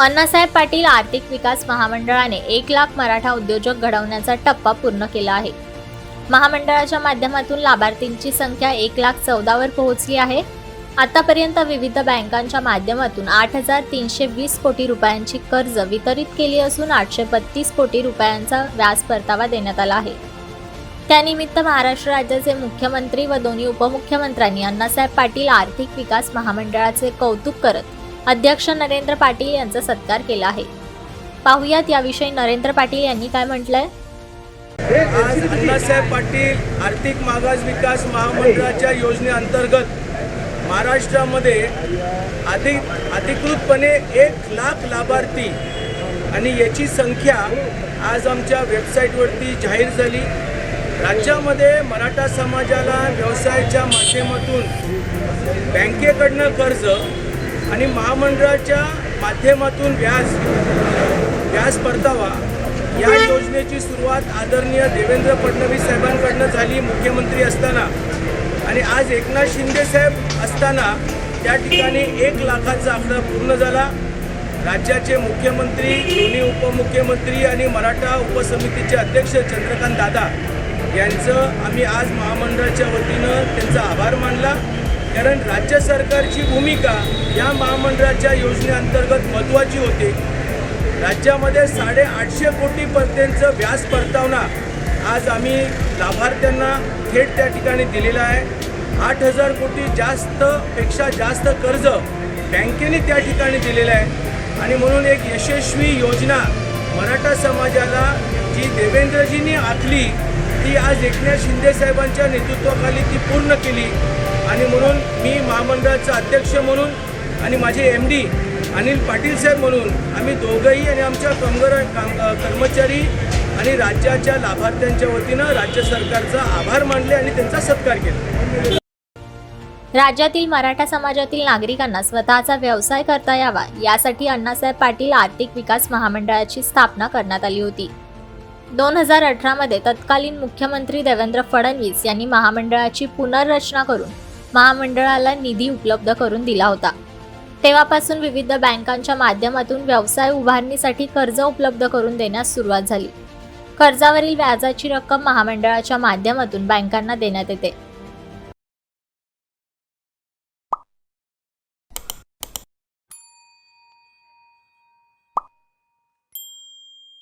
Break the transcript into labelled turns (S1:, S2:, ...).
S1: अण्णासाहेब पाटील आर्थिक विकास महामंडळाने एक लाख मराठा उद्योजक घडवण्याचा टप्पा पूर्ण केला आहे. महामंडळाच्या माध्यमातून लाभार्थींची संख्या एक लाख चौदावर पोहोचली आहे. आतापर्यंत विविध बँकांच्या माध्यमातून आठ हजार तीनशे वीस कोटी रुपयांची कर्ज वितरित केली असून आठशे बत्तीस कोटी रुपयांचा व्याज परतावा देण्यात आला आहे. त्यानिमित्त महाराष्ट्र राज्याचे मुख्यमंत्री व दोन्ही उपमुख्यमंत्र्यांनी अण्णासाहेब पाटील आर्थिक विकास महामंडळाचे कौतुक करत अध्यक्ष नरेंद्र पाटील यांचा सत्कार केला आहे. पाहुयात याविषयी नरेंद्र पाटील यांनी काय म्हटलंय?
S2: आज अण्णासाहेब पाटील आर्थिक मागास विकास महामंडळाच्या योजनेअंतर्गत महाराष्ट्रामध्ये अधिक अधिकृतपणे एक लाख लाभार्थी आणि याची संख्या आज आमच्या वेबसाईटवरती जाहीर झाली. राज्यामध्ये मराठा समाजाला व्यवसायाच्या माध्यमातून बँकेकडनं कर्ज आणि महामंडळाच्या माध्यमातून व्याज व्याज परतावा या योजनेची सुरुवात आदरणीय देवेंद्र फडणवीस साहेबांकडनं झाली मुख्यमंत्री असताना. आणि आज एकनाथ शिंदे साहेब असताना त्या ठिकाणी एक लाखाचा आकडा पूर्ण झाला. राज्याचे मुख्यमंत्री दोन्ही उपमुख्यमंत्री आणि मराठा उपसमितीचे अध्यक्ष चंद्रकांत दादा यांचं आम्ही आज महामंडळाच्या वतीनं त्यांचा आभार मानला. कारण राज्य सरकारची भूमिका या महामंडळाच्या योजनेअंतर्गत महत्त्वाची होती. राज्यामध्ये साडेआठशे कोटीपर्यंतचं व्याज परतावना आज आम्ही लाभार्थ्यांना थेट त्या ठिकाणी दिलेला आहे. आठ हजार कोटी जास्तपेक्षा जास्त कर्ज बँकेने त्या ठिकाणी दिलेलं आहे. आणि म्हणून एक यशस्वी योजना मराठा समाजाला जी देवेंद्रजींनी आखली ती आज एकनाथ शिंदे साहेबांच्या नेतृत्वाखाली ती पूर्ण केली. आणि म्हणून मी महामंडळाचा अध्यक्ष म्हणून आणि माझे एम डी अनिल पाटील साहेब म्हणून आम्ही दोघंही आणि आमच्या कामगार कर्मचारी आणि राज्याच्या लाभार्थ्यांच्या वतीनं राज्य सरकारचा आभार मानले आणि त्यांचा सत्कार केला.
S1: राज्यातील मराठा समाजातील नागरिकांना स्वतःचा व्यवसाय करता यावा. यासाठी अण्णासाहेब पाटील आर्थिक विकास महामंडळाची स्थापना करण्यात आली होती. दोन हजार अठरामध्ये तत्कालीन मुख्यमंत्री देवेंद्र फडणवीस यांनी महामंडळाची पुनर्रचना करून महामंडळाला निधी उपलब्ध करून दिला होता. तेव्हापासून विविध बँकांच्या माध्यमातून व्यवसाय उभारणीसाठी कर्ज उपलब्ध करून देण्यास सुरुवात झाली. कर्जावरील व्याजाची रक्कम महामंडळाच्या माध्यमातून बँकांना देण्यात येते.